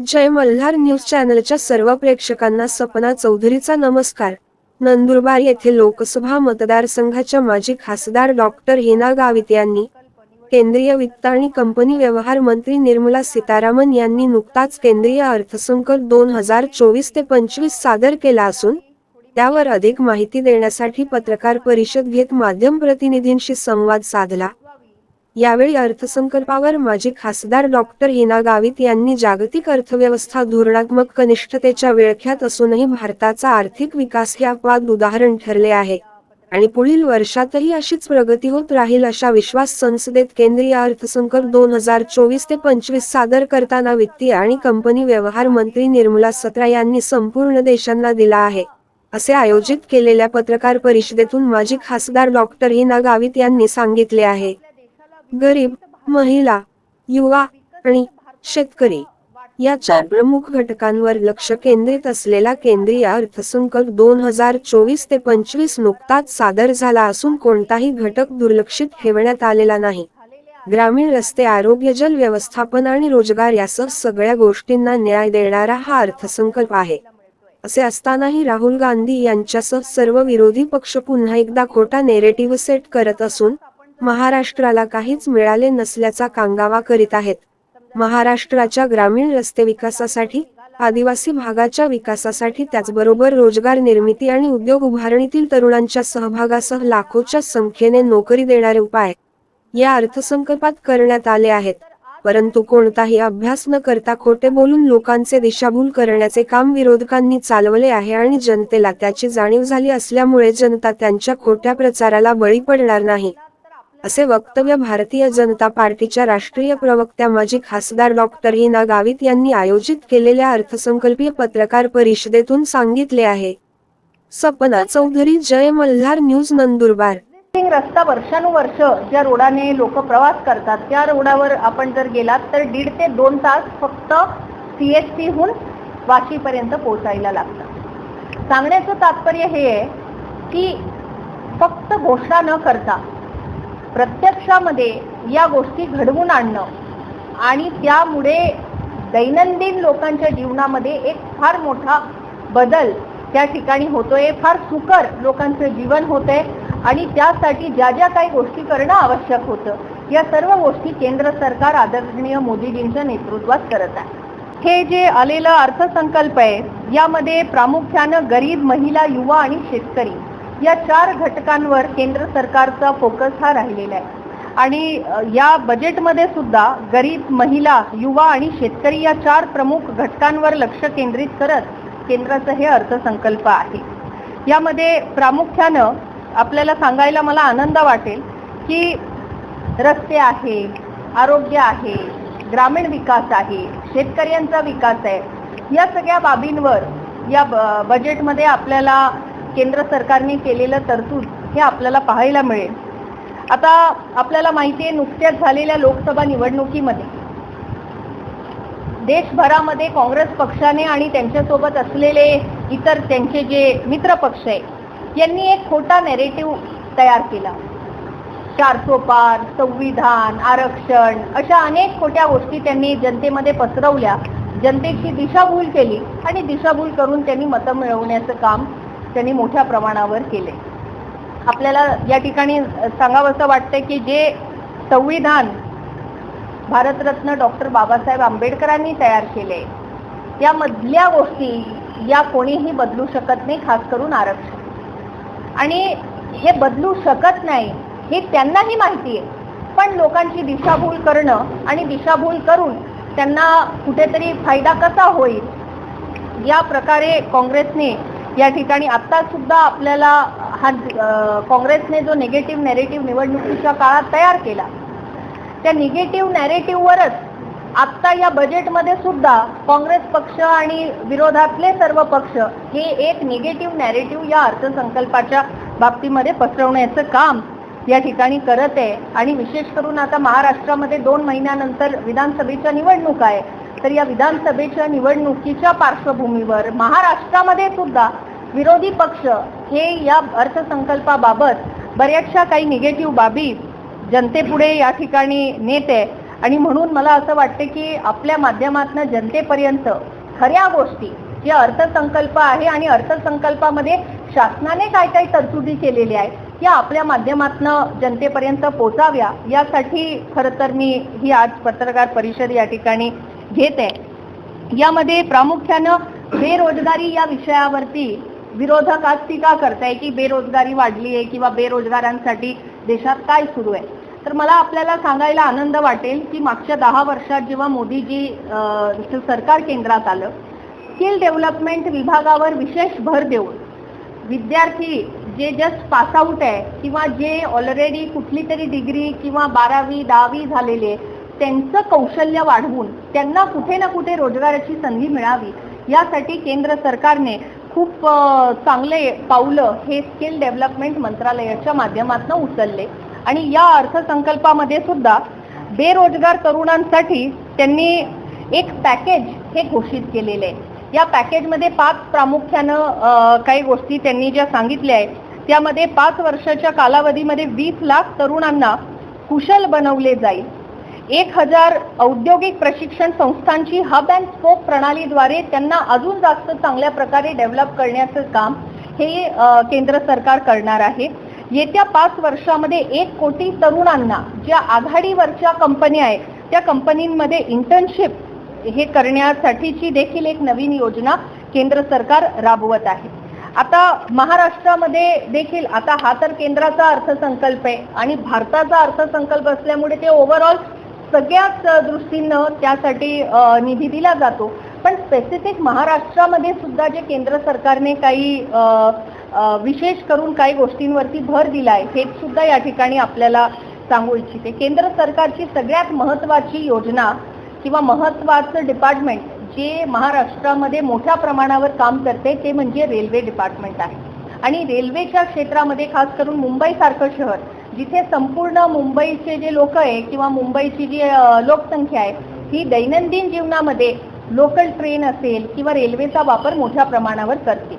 जय Malhar news चॅनलच्या सर्व प्रेक्षकांना सपना चौधरीचा नमस्कार. नंदुरबार येथे लोकसभा मतदारसंघाच्या माजी खासदार डॉक्टर हिना गावित यांनी केंद्रीय वित्त आणि कंपनी व्यवहार मंत्री निर्मला सीतारामन यांनी नुकताच केंद्रीय अर्थसंकल्प दोन हजार चोवीस ते पंचवीस सादर केला असून त्यावर अधिक माहिती देण्यासाठी पत्रकार परिषद घेत माध्यम प्रतिनिधींशी संवाद साधला. यावेळी अर्थसंकल्पावर माजी खासदार डॉक्टर हिना गावित यांनी जागतिक अर्थव्यवस्था धोरणात्मक कनिष्ठतेच्या विळख्यात असूनही भारताचा आर्थिक विकास हे अपवाद उदाहरण ठरले आहे. आणि पुढील वर्षातही अशीच प्रगती होत राहील अशा विश्वास संसदेत केंद्रीय अर्थसंकल्प दोन हजार चोवीस ते पंचवीस सादर करताना वित्तीय आणि कंपनी व्यवहार मंत्री निर्मला सत्रा यांनी संपूर्ण देशांना दिला आहे. असे आयोजित केलेल्या पत्रकार परिषदेतून माजी खासदार डॉक्टर हिना गावित यांनी सांगितले आहे. गरीब महिला युवा आणि शेतकरी या चार प्रमुख घटकांवर लक्ष केंद्रित असलेला केंद्रीय अर्थसंकल्प दोन हजार चोवीस ते पंचवीस नुकताच सादर झाला असून कोणताही घटक दुर्लक्षित ठेवण्यात आलेला नाही. ग्रामीण रस्ते आरोग्य जल व्यवस्थापन आणि रोजगार यासह सगळ्या गोष्टींना न्याय देणारा हा अर्थसंकल्प आहे. असे असतानाही राहुल गांधी यांच्यासह सर्व विरोधी पक्ष पुन्हा एकदा खोटा नेरेटिव्ह सेट करत असून महाराष्ट्राला काहीच मिळाले नसल्याचा कांगावा करीत आहेत. महाराष्ट्राच्या ग्रामीण रस्ते विकासासाठी आदिवासी भागाच्या विकासासाठी त्याचबरोबर रोजगार निर्मिती आणि उद्योग उभारणीतील तरुणांच्या सहभागासह लाखोच्या संख्येने नोकरी देणारे उपाय या अर्थसंकल्पात करण्यात आले आहेत. परंतु कोणताही अभ्यास न करता खोटे बोलून लोकांचे दिशाभूल करण्याचे काम विरोधकांनी चालवले आहे आणि जनतेला त्याची जाणीव झाली असल्यामुळे जनता त्यांच्या खोट्या प्रचाराला बळी पडणार नाही. असे वक्तव्य भारतीय जनता पार्टीच्या राष्ट्रीय प्रवक्त्या माजी खासदार डॉक्टर हिना गावित यांनी आयोजित केलेल्या अर्थसंकल्पीय पत्रकार परिषदेतून सांगितले आहे. सपना चौधरी जय मल्हार न्यूज नंदुरबार. रस्ता वर्षानुवर्ष ज्या रोडाने लोक प्रवास करतात त्या रोडावर आपण जर गेलात तर दीड ते दोन तास फक्त सी एस टीहून वाशीपर्यंत पोहोचायला लागतात सांगण्याचं तात्पर्य हे आहे की फक्त घोषणा न करता प्रत्यक्षामध्ये या गोष्टी घडवून आणणं आणि त्यामुळे दैनंदिन लोकांच्या जीवनामध्ये एक फार मोठा बदल त्या ठिकाणी होतोय फार सुकर लोकांचं जीवन होतंय आणि त्यासाठी ज्या ज्या काही गोष्टी करणं आवश्यक होतं या सर्व गोष्टी केंद्र सरकार आदरणीय मोदीजींच्या नेतृत्वात करत आहे. हे जे आलेलं अर्थसंकल्प आहे यामध्ये प्रामुख्यानं गरीब महिला युवा आणि शेतकरी या चार घटकांवर केंद्र सरकारचा फोकस हा राहिलेला आहे. आणि या बजेटमध्ये सुद्धा गरीब महिला युवा आणि शेतकरी या चार प्रमुख घटकांवर लक्ष केंद्रित करत केंद्राचं हे अर्थसंकल्प आहे. यामध्ये प्रामुख्यानं आपल्याला सांगायला मला आनंद वाटेल की रस्ते आहे आरोग्य आहे ग्रामीण विकास आहे शेतकऱ्यांचा विकास आहे या सगळ्या बाबींवर या ब- बजेटमध्ये आपल्याला केंद्र सरकारने केलेलं तरतूद हे आपल्याला पाहायला मिळेल. आता आपल्याला माहिती आहे नुकत्याच झालेल्या लोकसभा निवडणुकीमध्ये देशभरामध्ये काँग्रेस पक्षाने आणि त्यांच्यासोबत असलेले इतर त्यांचे जे मित्र पक्ष आहे यांनी एक खोटा नेरेटिव्ह तयार केला. चारसो पार संविधान आरक्षण अशा अनेक खोट्या गोष्टी त्यांनी जनतेमध्ये पसरवल्या. जनतेची दिशाभूल केली आणि दिशाभूल करून त्यांनी मतं मिळवण्याचं काम त्यांनी मोठ्या प्रमाणावर केले. आपल्याला या ठिकाणी सांगावंसं वाटतं की जे संविधान भारतरत्न डॉक्टर बाबासाहेब आंबेडकरांनी तयार केले यामधल्या गोष्टी या कोणीही बदलू शकत नाही खास करून आरक्षण. आणि हे बदलू शकत नाही हे त्यांनाही माहिती आहे. पण लोकांची दिशाभूल करणं आणि दिशाभूल करून त्यांना कुठेतरी फायदा कसा होईल या प्रकारे काँग्रेसने या ठिकाणी आता सुद्धा आपल्याला हा काँग्रेसने जो निगेटिव्ह नेरेटिव्ह निवडणुकीच्या काळात तयार केला त्या निगेटिव्ह नॅरेटिव्हवरच आत्ता या बजेटमध्ये सुद्धा काँग्रेस पक्ष आणि विरोधातले सर्व पक्ष हे एक निगेटिव्ह नॅरेटिव्ह या अर्थसंकल्पाच्या बाबतीमध्ये पसरवण्याचं काम या ठिकाणी करत आहे. आणि विशेष करून आता महाराष्ट्रामध्ये दोन महिन्यानंतर विधानसभेच्या निवडणूक आहे. तर या विधानसभेच्या निवडणुकीच्या पार्श्वभूमीवर महाराष्ट्रामध्ये सुद्धा विरोधी पक्ष हे या अर्थसंकल्पाबाबत बऱ्याचशा काही निगेटिव्ह बाबी जनतेपुढे या ठिकाणी नेत आहे आणि म्हणून मला असं वाटते की आपल्या माध्यमातून जनतेपर्यंत खऱ्या गोष्टी जे अर्थसंकल्प आहे आणि अर्थसंकल्पामध्ये शासनाने काय काय तरतुदी केलेली आहे या आपल्या माध्यमातून जनतेपर्यंत पोचाव्या यासाठी खरं तर मी ही आज पत्रकार परिषद या ठिकाणी घेत. आहे यामध्ये प्रामुख्यानं बेरोजगारी या विषयावरती विरोधक आज टीका करताय की बेरोजगारी वाढली आहे किंवा बेरोजगारांसाठी देशात काय सुरू आहे? तर मला आपल्याला सांगायला आनंद वाटेल की मागच्या दहा वर्षात जेव्हा मोदीजी सरकार केंद्रात आलं स्किल डेव्हलपमेंट विभागावर विशेष भर देऊन विद्यार्थी जे जस्ट पासआउट आहे किंवा जे ऑलरेडी कुठली तरी डिग्री किंवा बारावी दहावी झालेले आहे, त्यांचं कौशल्य वाढवून त्यांना कुठे ना कुठे रोजगाराची संधी मिळावी यासाठी केंद्र सरकारने खूप चांगले पावलं हे स्किल डेव्हलपमेंट मंत्रालयाच्या माध्यमातून उचलले. आणि या अर्थसंकल्पामध्ये सुद्धा बेरोजगार तरुणांसाठी त्यांनी एक पॅकेज हे घोषित केलेले आहे. या पॅकेजमध्ये पाच प्रामुख्यानं काही गोष्टी त्यांनी ज्या सांगितल्या आहेत त्यामध्ये पाच वर्षाच्या कालावधीमध्ये वीस लाख तरुणांना कुशल बनवले जाईल. एक हजार औद्योगिक प्रशिक्षण संस्थांची हब अँड स्पोक प्रणालीद्वारे त्यांना अजून जास्त चांगल्या प्रकारे डेव्हलप करण्याचं काम हे केंद्र सरकार करणार आहे. येत्या पाच वर्षामध्ये एक कोटी तरुणांना ज्या आघाडीवरच्या कंपन्या आहेत त्या कंपनींमध्ये इंटर्नशिप हे करण्यासाठीची देखील एक नवीन योजना केंद्र सरकार राबवत आहे. आता महाराष्ट्रामध्ये देखील आता हा तर केंद्राचा अर्थसंकल्प आहे आणि भारताचा अर्थसंकल्प असल्यामुळे ते ओव्हरऑल सगळ्याच दृष्टीनं त्यासाठी निधी दिला जातो. पण स्पेसिफिक महाराष्ट्रामध्ये सुद्धा जे केंद्र सरकारने काही विशेष करून काही गोष्टींवरती भर दिला आहे हे सुद्धा या ठिकाणी आपल्याला सांगू इच्छिते. केंद्र सरकारची सगळ्यात महत्त्वाची योजना किंवा महत्त्वाचं डिपार्टमेंट जे महाराष्ट्रामध्ये मोठ्या प्रमाणावर काम करते ते म्हणजे रेल्वे डिपार्टमेंट आहे. आणि रेल्वेच्या क्षेत्रामध्ये खास करून मुंबईसारखं शहर जिथे संपूर्ण मुंबईचे जे लोक आहे किंवा मुंबईची जी लोकसंख्या आहे ही दैनंदिन जीवनामध्ये लोकल ट्रेन असेल किंवा रेल्वेचा वापर मोठ्या प्रमाणावर करते.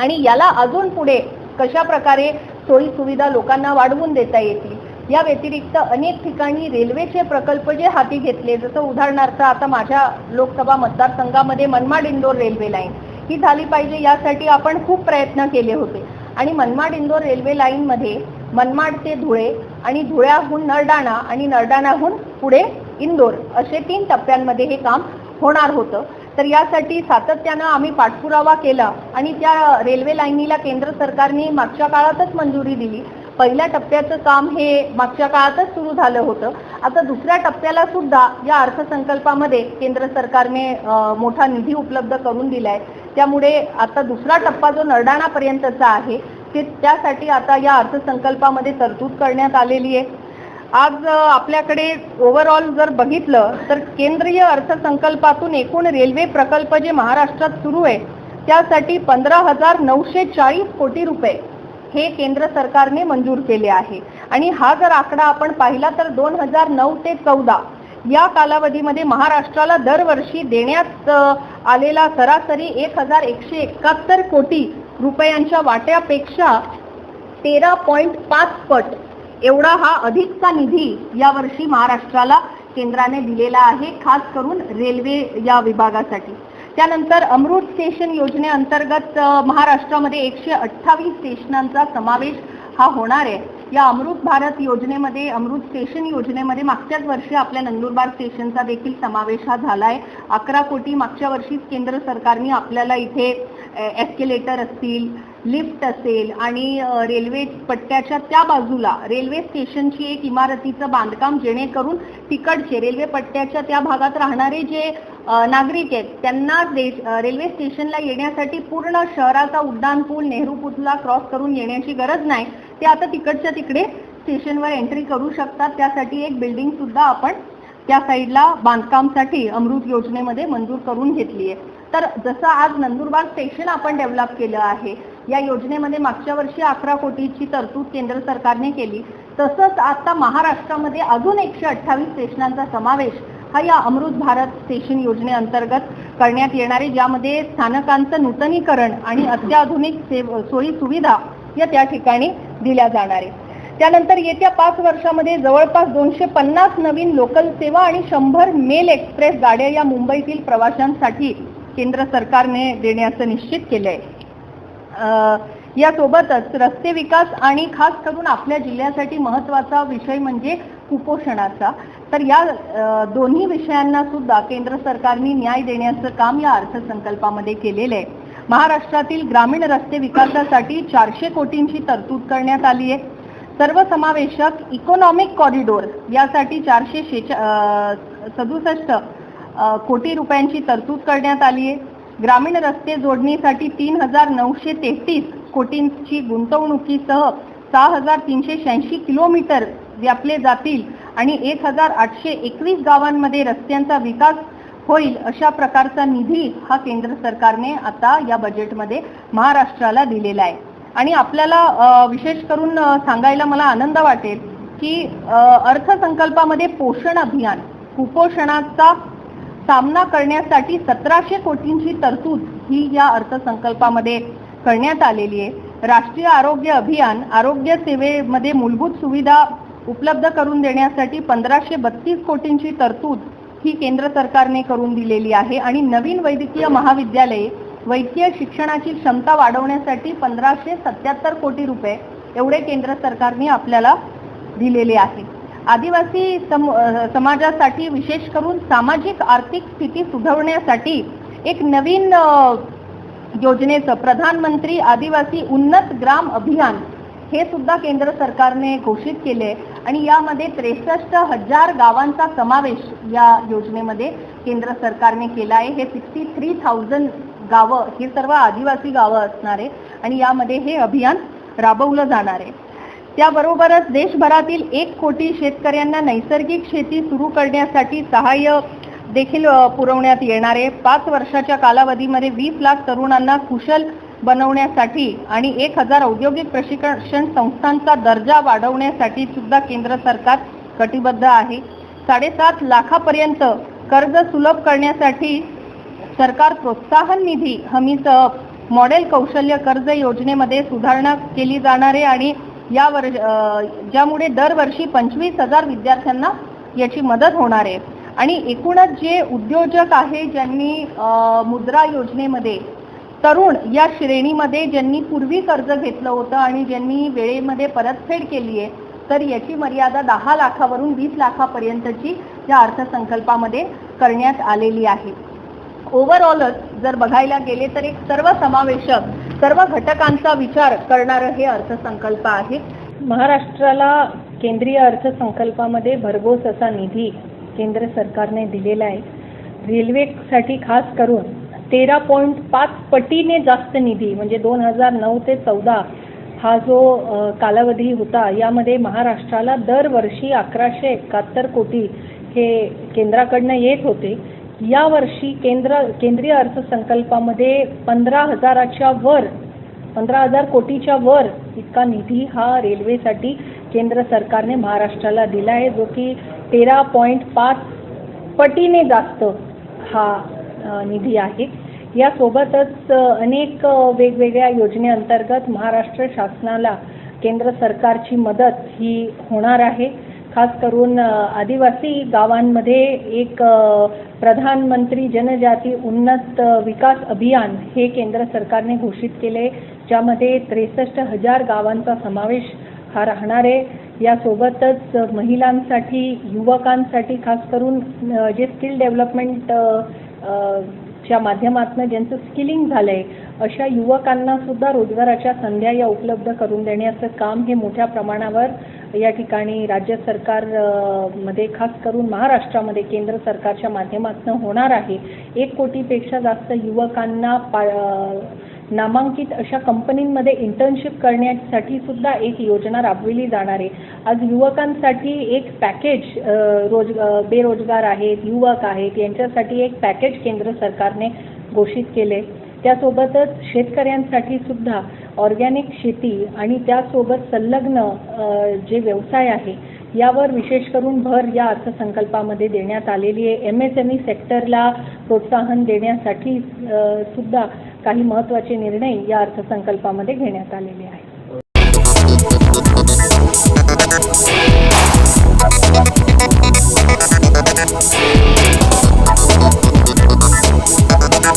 आणि याला अजून पुढे कशा प्रकारे सोयी सुविधा लोकांना वाढवून देता येतील या व्यतिरिक्त अनेक ठिकाणी रेल्वेचे प्रकल्प जे हाती घेतले जसं उदाहरणार्थ आता माझ्या लोकसभा मतदारसंघामध्ये मनमाड इंदोर रेल्वे लाईन ही झाली पाहिजे यासाठी आपण खूप प्रयत्न केले होते. आणि मनमाड इंदोर रेल्वे लाईनमध्ये मनमाड ते धुळे आणि धुळ्याहून नरडाणा आणि नरडाणाहून पुढे इंदोर असे तीन टप्प्यांमध्ये हे काम होणार होतं. तर यासाठी सातत्यानं आम्ही पाठपुरावा केला आणि त्या रेल्वे लाईनीला केंद्र सरकारने मागच्या काळातच मंजुरी दिली. पहिल्या टप्प्याचं काम हे मागच्या काळातच सुरू झालं होतं. आता दुसऱ्या टप्प्याला सुद्धा या अर्थसंकल्पामध्ये केंद्र सरकारने मोठा निधी उपलब्ध करून दिलाय. त्यामुळे आता दुसरा टप्पा जो नरडाणापर्यंतचा आहे ते त्यासाठी आता या अर्थसंकल्पामध्ये तरतूद करण्यात आलेली आहे. आज आपल्याकडे ओव्हरऑल जर बघितलं तर केंद्रीय अर्थसंकल्पातून एकूण रेल्वे प्रकल्प जे महाराष्ट्रात सुरू आहे त्यासाठी पंधरा हजार नऊशे चाळीस कोटी रुपये हे केंद्र सरकारने मंजूर केले आहे. आणि हा जर आकडा आपण पाहिला तर दोन हजार नऊ ते चौदा या कालावधीमध्ये महाराष्ट्राला दरवर्षी देण्यात आलेला सरासरी एक हजार एकशे एकाहत्तर कोटी रुपयांच्या वाट्यापेक्षा तेरा पॉईंट पाच पट एवढा हा अधिकचा निधी यावर्षी महाराष्ट्राला केंद्राने दिलेला आहे खास करून रेल्वे या विभागासाठी. त्यानंतर अमृत स्टेशन योजनेअंतर्गत महाराष्ट्रामध्ये एकशे अठ्ठावीस स्टेशनांचा समावेश हा होणार आहे. या अमृत भारत योजनेमध्ये अमृत स्टेशन योजनेमध्ये मागच्याच वर्षी आपल्या नंदुरबार स्टेशनचा देखील समावेश हा झाला आहे अकरा कोटी मागच्या वर्षीच केंद्र सरकारने आपल्याला इथे एस्केलेटर असतील लिफ्ट असेल आणि रेल्वे पट्ट्याच्या त्या बाजूला रेल्वे स्टेशनची एक इमारतीचं बांधकाम जेणेकरून तिकडचे रेल्वे पट्ट्याच्या त्या भागात राहणारे जे नागरिक आहेत त्यांना रेल्वे स्टेशनला येण्यासाठी पूर्ण शहराचा उड्डाण पूल नेहरू पुतला क्रॉस करून येण्याची गरज नाही. ते आता तिकडच्या तिकडे स्टेशनवर एंट्री करू शकतात. त्यासाठी एक बिल्डिंग सुद्धा आपण त्या साईडला बांधकामसाठी अमृत योजनेमध्ये मंजूर करून घेतली आहे. तर जसं आज नंदुरबार स्टेशन आपण डेव्हलप केलं आहे या योजनेमध्ये मागच्या वर्षी अकरा कोटीची तरतूद केंद्र सरकारने केली. तसंच आता महाराष्ट्रामध्ये अजून एकशे अठ्ठावीस स्टेशनांचा समावेश हा या अमृत भारत स्टेशन योजनेअंतर्गत करण्यात येणार आहे ज्यामध्ये स्थानकांचं नूतनीकरण आणि अत्याधुनिक सेव सोयी सुविधा या त्या ठिकाणी दिल्या जाणार आहे त्यानंतर येत्या पाच वर्षामध्ये जवळपास दोनशे पन्नास नवीन लोकल सेवा आणि शंभर मेल एक्सप्रेस गाड्या या मुंबईतील प्रवाशांसाठी केंद्र सरकारने देण्याचं निश्चित केलंय. आहे यासोबतच रस्ते विकास आणि खास करून आपल्या जिल्ह्यासाठी महत्त्वाचा विषय म्हणजे कुपोषणाचा. तर या दोन्ही विषयांना सुद्धा केंद्र सरकारने न्याय देण्याचं काम या अर्थसंकल्पामध्ये केलेलं आहे. महाराष्ट्रातील ग्रामीण रस्ते विकासासाठी चारशे कोटींची तरतूद करण्यात आली आहे. सर्वसमावेशक इकॉनॉमिक कॉरिडोर यासाठी चारशे शेचा सदुसष्ट कोटी रुपयांची तरतूद करण्यात आली आहे. ग्रामीण रस्ते जोडणीसाठी तीन हजार नऊशे तेहतीस कोटींची गुंतवणुकीसह सहा हजार तीनशे शहाऐंशी किलोमीटर व्यापले जातील आणि एक हजार आठशे एकवीस गावांमध्ये रस्त्यांचा विकास होईल अशा प्रकारचा निधी हा केंद्र सरकारने आता या बजेटमध्ये महाराष्ट्राला दिलेला आहे. आणि आपल्याला विशेष करून सांगायला मला आनंद वाटेल की अर्थसंकल्पामध्ये पोषण अभियान कुपोषणाचा सामना करण्यासाठी सतराशे कोटींची तरतूद ही या अर्थसंकल्पामध्ये करण्यात आलेली आहे. राष्ट्रीय आरोग्य अभियान आरोग्य सेवेमध्ये मूलभूत सुविधा उपलब्ध करून देण्यासाठी पंधराशे बत्तीस कोटींची तरतूद ही केंद्र सरकारने करून दिलेली आहे. आणि नवीन वैद्यकीय महाविद्यालये वैद्यकीय शिक्षणाची क्षमता वाढवण्यासाठी पंधराशे सत्याहत्तर कोटी रुपये एवढे केंद्र सरकारने आपल्याला दिलेले आहे. आदिवासी सम समाजासाठी विशेष करून सामाजिक आर्थिक स्थिती सुधारण्यासाठी एक नवीन योजनेचं प्रधानमंत्री आदिवासी उन्नत ग्राम अभियान हे सुद्धा केंद्र सरकारने घोषित केले आणि यामध्ये त्रेसष्ट हजार गावांचा समावेश या योजनेमध्ये केंद्र सरकारने केला आहे. हे सिक्स्टी थ्री थाउजंड गावं ही सर्व आदिवासी गावं असणार आहे आणि यामध्ये हे अभियान राबवलं जाणार आहे. त्याबरोबरच देशभरातील एक कोटी शेतकऱ्यांना नैसर्गिक शेती सुरू करण्यासाठी सहाय्य देखील पुरवण्यात येणार आहे. पाच वर्षाच्या कालावधीमध्ये वीस लाख तरुणांना कुशल बनवण्यासाठी आणि एक हजार औद्योगिक प्रशिक्षण संस्थांचा दर्जा वाढवण्यासाठी सुद्धा केंद्र सरकार कटिबद्ध आहे. साडेसात लाखापर्यंत कर्ज सुलभ करण्यासाठी सरकार प्रोत्साहन निधी हमीसह मॉडेल कौशल्य कर्ज योजनेमध्ये सुधारणा केली जाणार आहे आणि या वर्ष ज्यामुळे दरवर्षी पंचवीस हजार विद्यार्थ्यांना याची मदत होणार आहे. आणि एकूणच जे उद्योजक आहे ज्यांनी मुद्रा योजनेमध्ये तरुण या श्रेणीमध्ये ज्यांनी पूर्वी कर्ज घेतलं होतं आणि ज्यांनी वेळेमध्ये परतफेड केली आहे तर याची मर्यादा दहा लाखावरून वीस लाखापर्यंतची या अर्थसंकल्पामध्ये करण्यात आलेली आहे. ओव्हरऑलच जर बघायला गेले तर एक सर्व समावेशक सर्व घटकांचा विचार करणारं हे अर्थसंकल्प आहे. महाराष्ट्राला केंद्रीय अर्थसंकल्पामध्ये भरघोस असा निधी केंद्र सरकारने दिलेला आहे. रेल्वेसाठी खास करून तेरा पॉईंट पाच पटीने जास्त निधी म्हणजे दोन हजार नऊ ते चौदा हा जो कालावधी होता यामध्ये महाराष्ट्राला दरवर्षी अकराशे एकाहत्तर कोटी हे केंद्राकडनं येत होते. यावर्षी केंद्र केंद्रीय अर्थसंकल्पामध्ये पंधरा हजाराच्या वर पंधरा हजार कोटीच्या वर इतका निधी हा रेल्वेसाठी केंद्र सरकारने महाराष्ट्राला दिला आहे जो की तेरा पॉईंट पाच पटीने जास्त हा निधी आहे. यासोबतच अनेक वेगवेगळ्या योजनेअंतर्गत महाराष्ट्र शासनाला केंद्र सरकारची मदत ही होणार आहे. खास करून आदिवासी गावांमध्ये एक प्रधानमंत्री जनजाती उन्नत विकास अभियान हे केंद्र सरकारने घोषित केले ज्यामध्ये त्रेसष्ट हजार गावांचा समावेश हा राहणार आहे. यासोबतच महिलांसाठी युवकांसाठी खास करून जे स्किल डेव्हलपमेंट च्या माध्यमातून ज्यांचं स्किलिंग झालंय अशा युवकांना सुद्धा रोजगाराच्या संध्या या उपलब्ध करून देण्याचं काम हे मोठ्या प्रमाणावर या ठिकाणी राज्य सरकारमध्ये खास करून महाराष्ट्रामध्ये केंद्र सरकारच्या माध्यमातून होणार आहे. एक कोटीपेक्षा जास्त युवकांना पा नामांकित अशा कंपनींमध्ये इंटर्नशिप करण्यासाठी सुद्धा एक योजना राबविली जाणार आहे. आज युवकांसाठी एक पॅकेज रोज बेरोजगार आहेत युवक आहेत यांच्यासाठी एक पॅकेज केंद्र सरकारने घोषित केले. त्यासोबतच शेतकऱ्यांसाठी सुद्धा ऑर्गॅनिक शेती आणि त्यासोबत संलग्न जे व्यवसाय आहे यावर विशेष करून भर या अर्थसंकल्पामध्ये देण्यात आलेली आहे. एम एस एम ई सेक्टरला प्रोत्साहन देण्यासाठी सुद्धा काही महत्त्वाचे निर्णय या अर्थसंकल्पामध्ये घेण्यात आलेले आहेत.